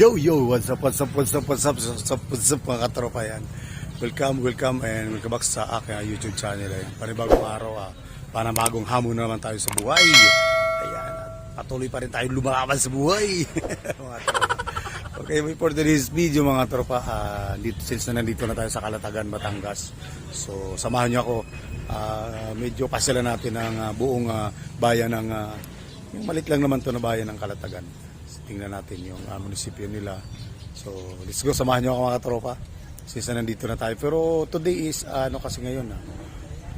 Yo, yo, what's up, what's up, what's up, what's up, what's up, what's up, mga katropa yan. Welcome, welcome, and welcome back sa aking ah, YouTube channel. Ayan. Panibagong araw, ah. panabagong hamon na naman tayo sa buhay. Ayan, at patuloy pa rin tayo lumalaban sa buhay. mga tropa. Okay, for today's video mga tropa, ah, dito, since na nandito na tayo sa Kalatagan, Batangas. So, samahan niyo ako. Ah, medyo pasyalan natin ang ah, buong ah, bayan ng, ah, yung malit lang naman to na bayan ng Kalatagan. Tingnan natin yung ah, munisipyo nila. So, let's go. Samahan niyo ako mga tropa. Since na nandito na tayo. Pero today is, ah, ano kasi ngayon,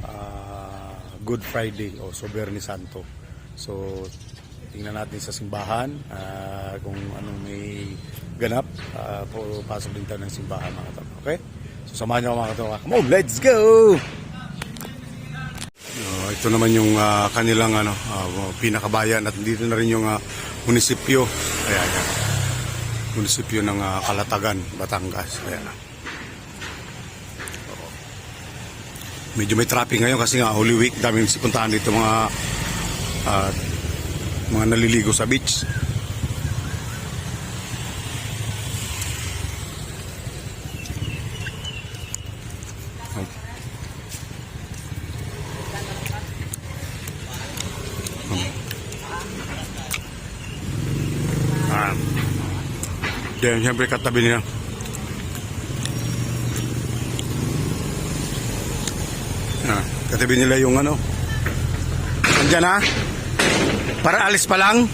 ah, Good Friday o so Bernie Santo. So, tingnan natin sa simbahan ah, kung anong may ganap. Uh, pasok din tayo ng simbahan mga tropa. Okay? So, samahan niyo ako mga tropa. Come on, let's go! Uh, ito naman yung ah, kanilang ano, ah, pinakabayan at dito na rin yung ah, munisipyo. Ayan, ayan. Munisipyo ng ah, Kalatagan, Batangas. Ayan. Oo. Medyo may traffic ngayon kasi nga Holy Week, daming puntahan dito mga ah, mga naliligo sa beach. Then, siyempre katabi niya. Ah, katabi nila yung ano. Andiyan na. Para alis pa lang.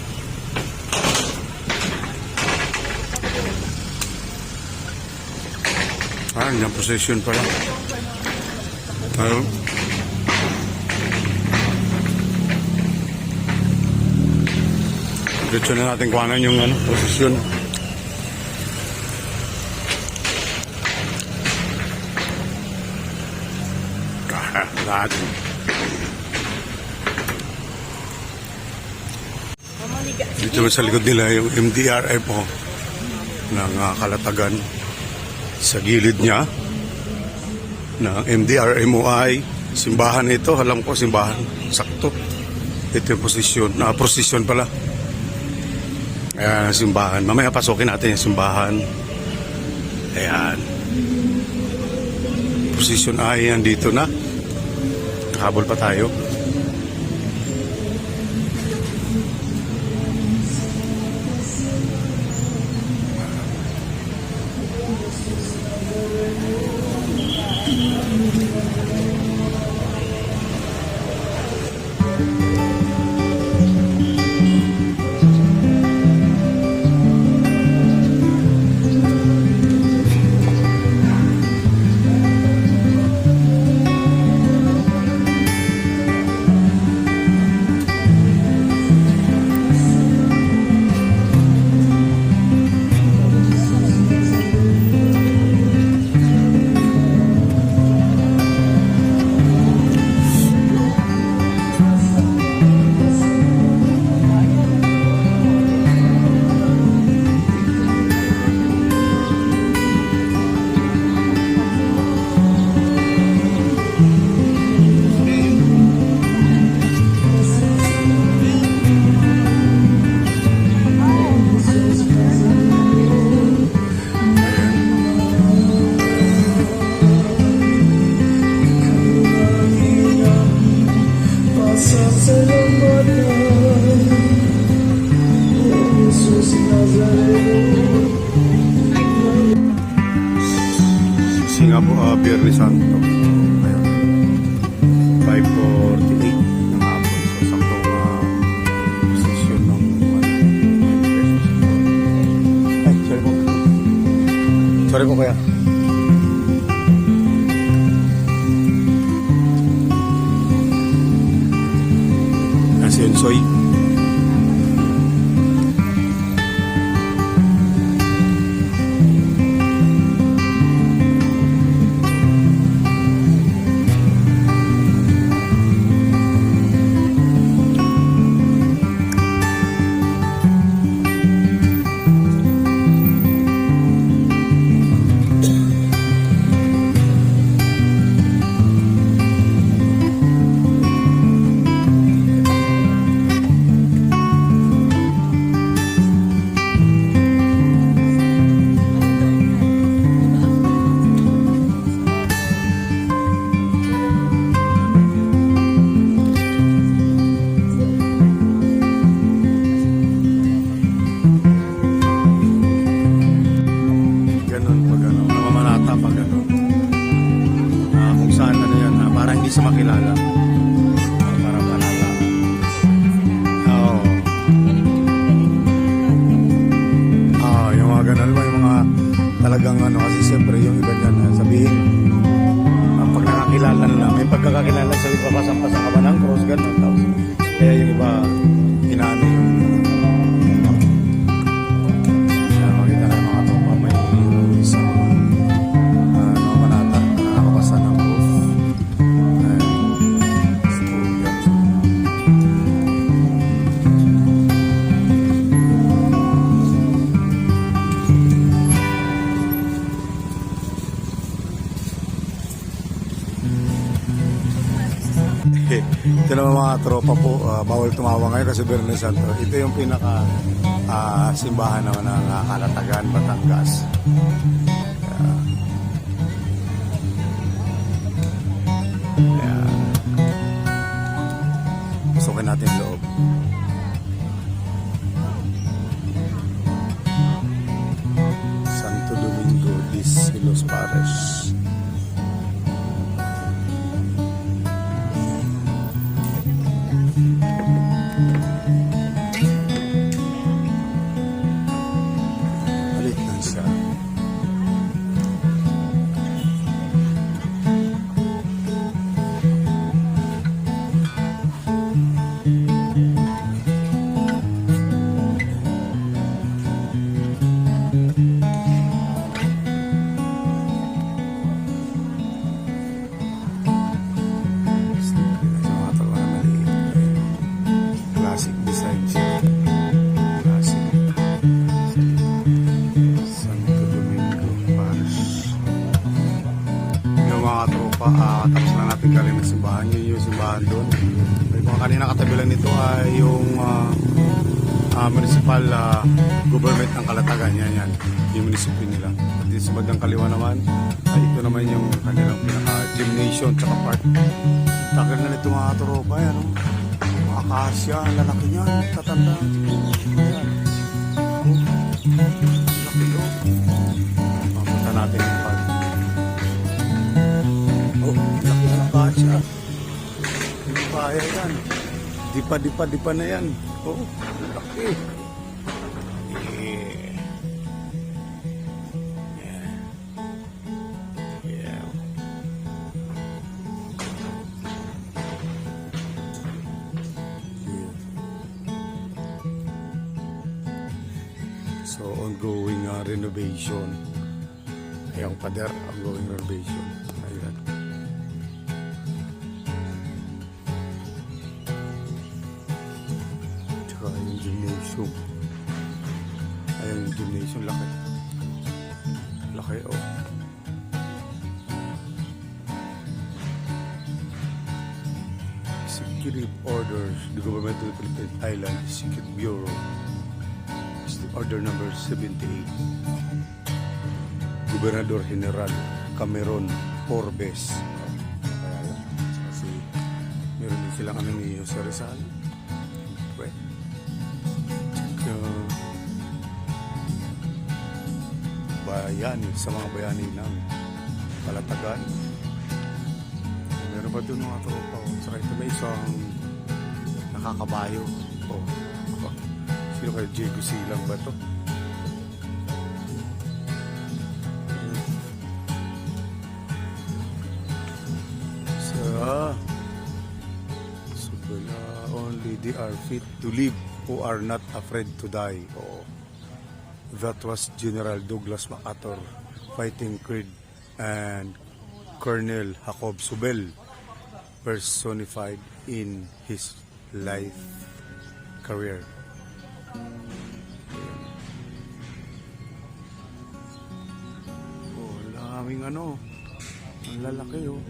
Ah, andiyan possession pala. Ayun. Diretso na natin kuhanan yung ano, posisyon. Ah, lahat. Dito sa likod nila yung MDRF po ng ah, Kalatagan sa gilid niya ng MDRMOI simbahan ito alam ko simbahan sakto ito yung posisyon na posisyon pala Ayan simbahan. Mamaya pasukin natin yung simbahan. Ayan. Position ay dito na. Habol pa tayo. Sorry po kuya. Kasi yun, soy. ganun, pag ano, namamanata pag ano. Uh, kung saan ano yan, uh, para hindi sa makilala. Uh, malala. Oo. Oh. Ah, yung mga ganun ba, yung mga talagang ano, tropa po, ah, bawal tumawa ngayon kasi Bernal Santo. Ito yung pinaka ah, simbahan naman ng uh, Kalatagan, Batangas. Mga tropa, ah, tapos na natin galing ng simbahan. Yun yung simbahan doon. Yung mga kanina katabi lang nito ay yung ah, ah, municipal ah, government ng Kalatagan. Yan, yan. Yung municipal nila. At sa bandang kaliwa naman, ay ito naman yung kanilang pinaka-gymnasium tsaka park. Tagal na nito mga tropa. Yan, oh. Mga akasya, ang lalaki niyan. Tatanda. Dipa, dipa, dipa na yan. Oh, laki. Ayan yung gymnasium, laki. Laki, oh. Executive orders, the government of the Philippine Island Executive Bureau. Is the order number 78. Gobernador General Cameron Forbes. Kasi meron din silang ano ni Jose Rizal. Bayani, sa mga bayani namin. Kalatagan. Meron pa doon mga tropa. oh. Saka ito may isang nakakabayo. Oh. oh. Sino kayo? Diego Silang ba to? So, so only they are fit to live who are not afraid to die. Oh. That was General Douglas MacArthur fighting Creed and Colonel Jacob Subel personified in his life career. Oh, laming ano. Ang lalaki oh.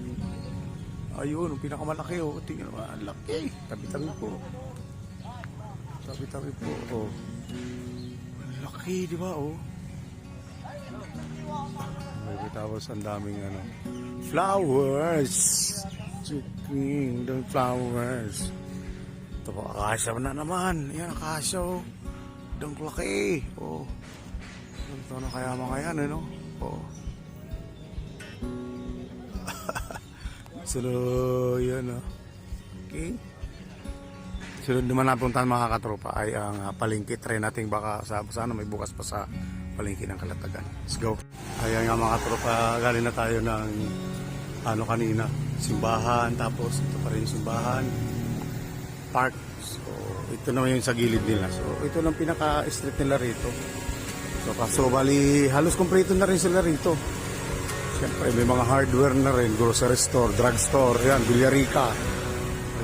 Ayun, ang pinakamalaki oh. Tingnan mo, ang laki. Tabi-tabi po. Tabi-tabi po. Oh. Laki, di ba oh? May tapos ang daming ano. Flowers. Chiking, the flowers. Ito po, akasya na naman. Yan, akasya oh. Dang laki. Oh. Ito na kaya makayan, ano? Oh. So, yan oh. Okay. Sunod naman napuntahan mga katropa ay ang uh, palengke. Try natin baka sa, sana may bukas pa sa palengke ng Kalatagan. Let's go. Ayan nga mga katropa, galing na tayo ng ano kanina, simbahan. Tapos ito pa rin simbahan. Park. So, ito naman yung sa gilid nila. So, ito lang pinaka-street nila rito. So, kaso bali, halos kompleto na rin sila rito. Siyempre, may mga hardware na rin, grocery store, drug store, yan, Villarica.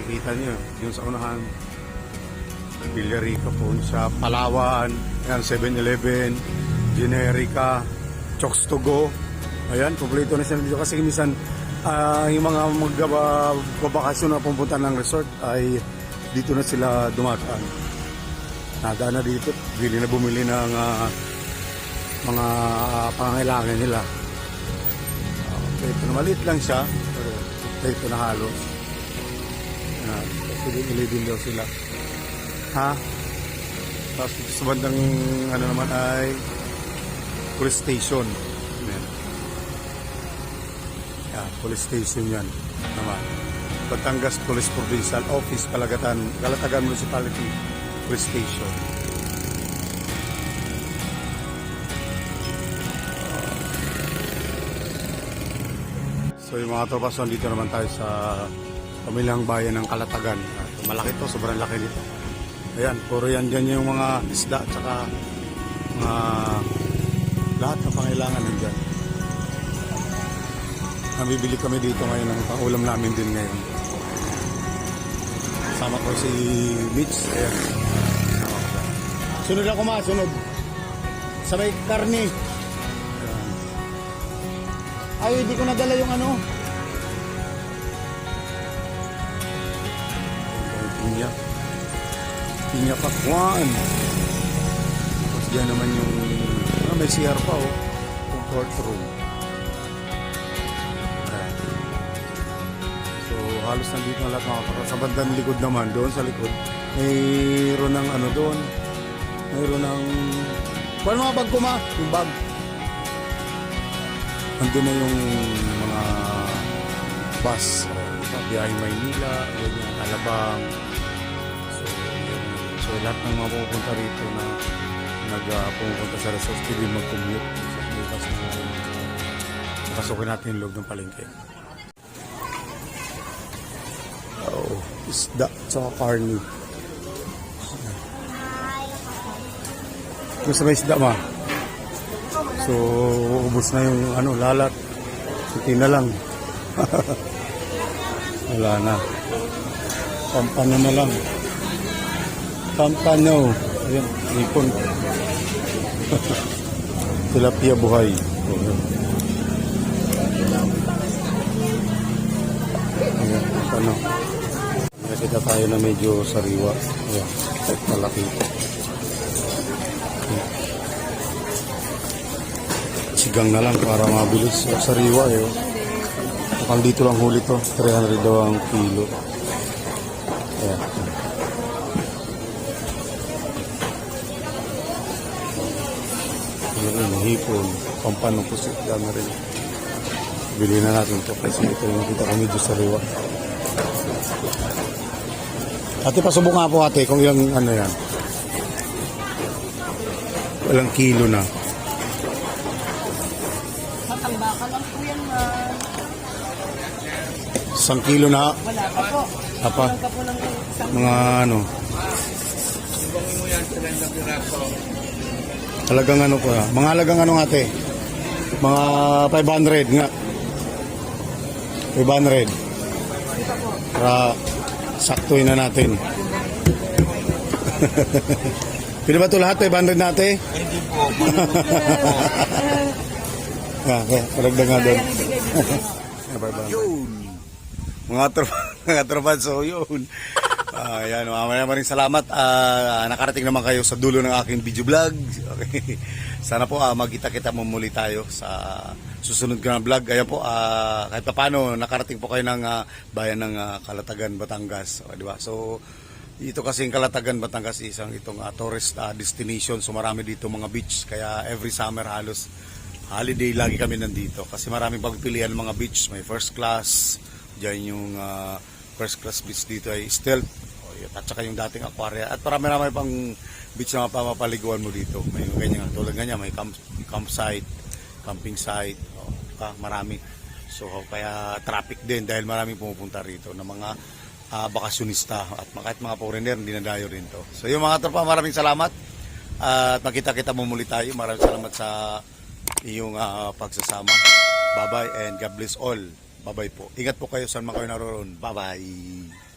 Makikita niyo, yung sa unahan, Villarica po sa Palawan, yan, 7-Eleven, Generica, Chokes to go. Ayan, kompleto na sila dito kasi minsan Ah, yung mga magbabakasyon na pupunta ng resort ay dito na sila dumataan. Nadaan na dito, bili na bumili ng ah, mga pangangailangan nila. Uh, ito na maliit lang siya, pero ito na halos. Uh, sige, ilibin daw sila. Ha? Tapos sa bandang ano naman ay police station. Ayan. Yeah, police station yan naman. Batangas Police Provincial Office, Kalagatan, Kalatagan Municipality Police Station. So yung mga tropas, dito naman tayo sa pamilyang bayan ng Kalatagan. At malaki to, sobrang laki nito. Ayan, puro yan dyan yung mga isda at saka mga lahat ng pangailangan nandyan. Nabibili kami dito ngayon ng pangulam namin din ngayon. Sama ko si Mitch. Ayan. Sunod ako ma, sunod. Sa may karni. Ayan. Ay, hindi ko nadala yung ano. Pinya pakwan. Tapos diyan naman yung, ah, may CR pa oh. Comfort room. So, halos nandito na lahat mga. Sa bandang likod naman, doon sa likod, mayroon ng ano doon. Mayroon ng... Paano mga bag ko? Yung bag. Andun na yung mga bus. Uh, biyaheng Maynila, Alabang. So, lahat ng mga pupunta rito na nag-pupunta sa resort, hindi mag-commute. Bukas na Pasukin natin yung loob ng palengke. Oh, isda tsaka carne. Gusto ba isda ma? So, ubos na yung ano, lalat. Kunti na lang. Wala na. Pampano na lang. Pampano. Ayan, ipon. Tilapia buhay. Ayan. Pampano. Nakita tayo na medyo sariwa. Ayan, malaki. sigang na lang para mabilis. Sariwa eh. oh. Mukhang dito lang huli to. 300 daw ang kilo. Ayan. Ayan yun, hipon. Pampano pusit. Dami rin. Bili na natin to kasi ito yung nakita ko medyo sariwa. Ate, pasubok nga po ate kung yung ano yan. Walang kilo na. Matambakan lang po yan, ma'am. Isang kilo na Wala pa po. apa Kulang ka po ng isang mga ano. Halagang ano po ah. Mga halagang ano ate? Mga 500 nga. 500. Para saktuin na natin. Pila ba ito lahat? 500 na ate? Hindi po. Ah, okay. Paragdag nga doon. dito. Yun. Mga tropa, mga tropa, so yun. Ah, yan, mamaya maraming salamat. Ah, nakarating naman kayo sa dulo ng aking video vlog. Okay. Sana po ah, magkita-kita mo muli tayo sa susunod ko na vlog. Ayan po, ah, kahit pa paano, nakarating po kayo ng ah, bayan ng ah, Kalatagan, Batangas. O, di ba? So, dito kasi yung Kalatagan, Batangas, isang itong ah, tourist ah, destination. So, marami dito mga beach. Kaya every summer halos holiday lagi kami nandito. Kasi maraming pagpilian ng mga beach. May first class, Diyan yung ah, first class beach dito ay Stealth. O, yun. At saka yung dating aquaria. At marami naman pang beach na mapapaliguan mo dito. May ganyan. Tulad ganyan, may camp, campsite, camping site. O, ka, marami. So kaya traffic din dahil maraming pumupunta rito ng mga ah, bakasyonista at kahit mga foreigner dinadayo rin to. So yung mga tropa, maraming salamat. At makita-kita mo muli tayo. Maraming salamat sa iyong ah, pagsasama. Bye-bye and God bless all. Bye-bye po. Ingat po kayo saan man kayo naroon. Bye-bye.